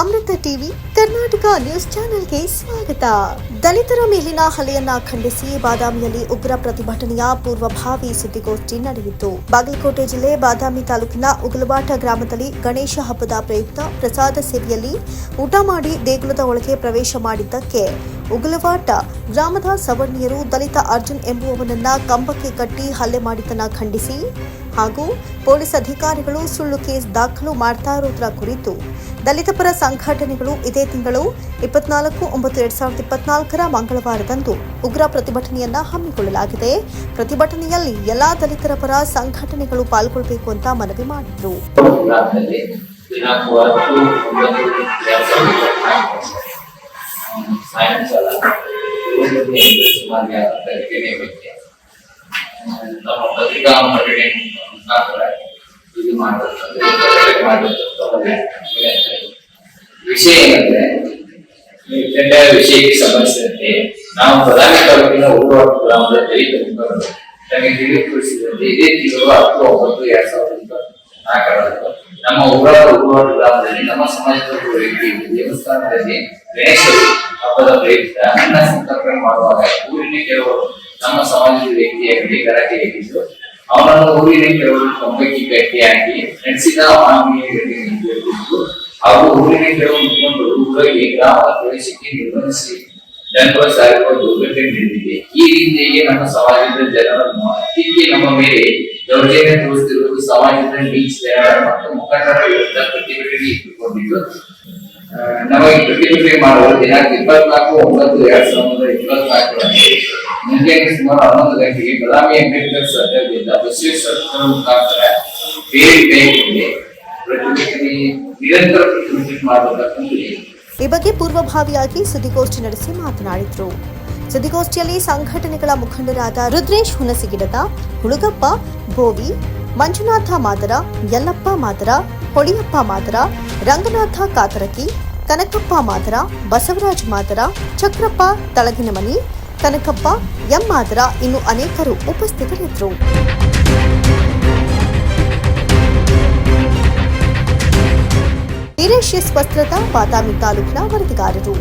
ಅಮೃತ TV, Karnataka news ಚಾನೆಲ್ಗೆ ಸ್ವಾಗತ. ದಲಿತರ ಮೇಲಿನ ಹಲೆಯನ್ನ ಖಂಡಿಸಿ ಬಾದಾಮಿಯಲ್ಲಿ ಉಗ್ರ ಪ್ರತಿಭಟನೆಯ ಪೂರ್ವಭಾವಿ ಸುದ್ದಿಗೋಷ್ಠಿ ನಡೆಯಿತು. ಬಾಗಲಕೋಟೆ ಜಿಲ್ಲೆ ಬಾದಾಮಿ ತಾಲೂಕಿನ ಉಗುಲವಾಟ ಗ್ರಾಮದಲ್ಲಿ ಗಣೇಶ ಹಬ್ಬದ ಪ್ರಯುಕ್ತ ಪ್ರಸಾದ ಸೇವೆಯಲ್ಲಿ ಊಟ ಮಾಡಿ ದೇಗುಲದ ಒಳಗೆ ಪ್ರವೇಶ ಮಾಡಿದ್ದಕ್ಕೆ ಉಗುಲವಾಟ ಗ್ರಾಮದ ಸವರ್ಣಿಯರು ದಲಿತ ಅರ್ಜುನ್ ಎಂಬುವವನನ್ನ ಕಂಬಕ್ಕೆ ಕಟ್ಟಿ ಹಲ್ಲೆ ಮಾಡಿದ್ದನ್ನ ಖಂಡಿಸಿ ಹಾಗೂ ಪೊಲೀಸ್ ಅಧಿಕಾರಿಗಳು ಸುಳ್ಳು ಕೇಸ್ ದಾಖಲು ಮಾಡ್ತಾ ಇರೋದ್ರ ಕುರಿತು ದಲಿತ ಪರ ಸಂಘಟನೆಗಳು ಇದೇ ತಿಂಗಳು ಇಪ್ಪತ್ನಾಲ್ಕು ಒಂಬತ್ತು ಎರಡ್ ಸಾವಿರದ ಇಪ್ಪತ್ನಾಲ್ಕರ ಮಂಗಳವಾರದಂದು ಉಗ್ರ ಪ್ರತಿಭಟನೆಯನ್ನ ಹಮ್ಮಿಕೊಳ್ಳಲಾಗಿದೆ. ಪ್ರತಿಭಟನೆಯಲ್ಲಿ ಎಲ್ಲಾ ದಲಿತರ ಪರ ಸಂಘಟನೆಗಳು ಪಾಲ್ಗೊಳ್ಳಬೇಕು ಅಂತ ಮನವಿ ಮಾಡಿದ್ರು. ಗ್ರಾಮದಲ್ಲಿ ದಿನಾಂಕ ಹತ್ತು ಒಂಬತ್ತು ಎರಡ್ ಸಾವಿರದ ಇಪ್ಪತ್ನಾಲ್ಕು ಸಾಯಂಕಾಲ ಏಳು ಗಂಟೆ ಸುಮಾರಿಗೆ ಆದಂತ ಘಟನೆ ಬಗ್ಗೆ ಆ, ನಮ್ಮ ಪತ್ರಿಕಾ ಪ್ರಕಟಣೆ ಮುಖಾಂತರ ಇದು ಮಾಡಿರ್ತದೆ ಮಾಡಿರ್ತದೆ ವಿಷಯ ಏನಂದ್ರೆ ಈ ಟೆಂಡರ್ ವಿಷಯಕ್ಕೆ ಸಂಬಂಧಿಸಿದಂತೆ ನಾವು ಪ್ರಧಾನ ತಾಲೂಕಿನ ಊರುವಾಡ ಗ್ರಾಮದ ದಲಿತ ಮುಖಂಡರು ತಮಗೆ ತಿಳಿದುಪಡಿಸಿದಂತೆ ಇದೇ ತಿಂಗಳು ಹತ್ತು ಒಂಬತ್ತು ಎರಡ್ ಸಾವಿರದ ಇಪ್ಪತ್ನಾಲ್ಕರಂದು ನಮ್ಮ ಊರಾಡ ಊರುವಾಡ ಗ್ರಾಮದಲ್ಲಿ ನಮ್ಮ ಸಮಾಜದ ಒಬ್ಬ ವ್ಯಕ್ತಿ ದೇವಸ್ಥಾನದಲ್ಲಿ ಗಣೇಶ ಹಬ್ಬದ ಪ್ರಯುಕ್ತ ಅನ್ನ ಸಂತರ್ಪಣೆ ಮಾಡುವಾಗ ಊರಿನ ಕೆಲವರು ನಮ್ಮ ಸಮಾಜದ ವ್ಯಕ್ತಿಯಾಗಿ ಗಲಾಟೆ ಎಬ್ಬಿದ್ದು ಅವನನ್ನು ಊರಿನ ಕೆಲವರು ಕೊಂಬಕ್ಕೆ ಗಟ್ಟಿಯಾಗಿ ನಡೆಸಿದ ಅಮಾನವೀಯ ಘಟನೆಯನ್ನು ಹಾಗೂ ಊರಿನ ಕೆಲವು ಮುಖಂಡರು ಊರಿಗೆ ಗ್ರಾಮದ ಪ್ರವೇಶಕ್ಕೆ ನಿರ್ಬಂಧಿಸಿ ಜನಪದ ಸಾರಿರುವ ದುರ್ಘಟನೆ ನಡೆದಿದೆ. ಈ ರೀತಿಯಾಗಿ ನಮ್ಮ ಸಮಾಜದ ಜನರನ್ನು ಅತಿಥಿ ನಮ್ಮ ಮೇಲೆ ದೌರ್ಜನ್ಯ ತೋರಿಸುತ್ತಿರುವುದು ಸಮಾಜದ ನೀಚ ಜನರ ಮತ್ತು ಮುಖಂಡರ ವಿರುದ್ಧ ಪ್ರತಿಭಟನೆ ಇಟ್ಟುಕೊಂಡಿದ್ದು ನಮಗೆ ಪ್ರತಿಭಟನೆ ಮಾಡುವ ದಿನಾಂಕ ಇಪ್ಪತ್ನಾಲ್ಕು, ಒಂಬತ್ತು, ಎರಡ್ ಸಾವಿರದ ಇಪ್ಪತ್ನಾಲ್ಕರಂದು ಮುಂಜಾನೆ ಸುಮಾರು ಹನ್ನೊಂದು ಗಂಟೆಗೆ ಬದಾಮಿ ಅಂಬೇಡ್ಕರ್ ಸರ್ಕಾರದಿಂದ ಬಸವೇಶ್ವರ ಮುಖಾಂತರ ಬೇರೆ ಬೇಕಿದೆ ಪ್ರತಿಭಟನೆ, ನಿರಂತರ ಪ್ರತಿಭಟನೆ ಮಾಡಬೇಕಂತ ಈ ಬಗ್ಗೆ ಪೂರ್ವಭಾವಿಯಾಗಿ ಸುದ್ದಿಗೋಷ್ಠಿ ನಡೆಸಿ ಮಾತನಾಡಿದ್ರು. ಸುದ್ದಿಗೋಷ್ಠಿಯಲ್ಲಿ ಸಂಘಟನೆಗಳ ಮುಖಂಡರಾದ ರುದ್ರೇಶ್ ಹುಣಸಿಗಿಡದ ಹುಳುಗಪ್ಪ ಬೋವಿ ಮಂಜುನಾಥ ಮಾದರ, ಯಲ್ಲಪ್ಪ ಮಾದರ ಹೊಳಿಯಪ್ಪ ಮಾದರ, ರಂಗನಾಥ ಕಾತರಕಿ, ಕನಕಪ್ಪ ಮಾದರ, ಬಸವರಾಜ್ ಮಾದರ, ಚಕ್ರಪ್ಪ ತಳಗಿನಮನಿ, ಕನಕಪ್ಪ ಎಂ ಮಾದರ ಇನ್ನು ಅನೇಕರು ಉಪಸ್ಥಿತರಿದ್ದರು. ವೀರೇಶ್ ಎಸ್ ವಸ್ತ್ರದ ಬಾದಾಮಿ ತಾಲೂಕಿನ ವರದಿಗಾರರು.